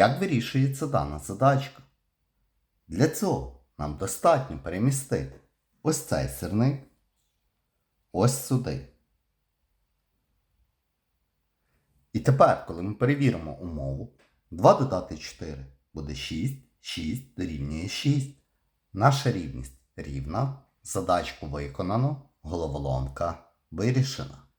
Як вирішується дана задачка? Для цього нам достатньо перемістити ось цей сірник ось сюди. І тепер, коли ми перевіримо умову, 2 додати 4 буде 6, 6 дорівнює 6. Наша рівність рівна, задачку виконано, головоломка вирішена.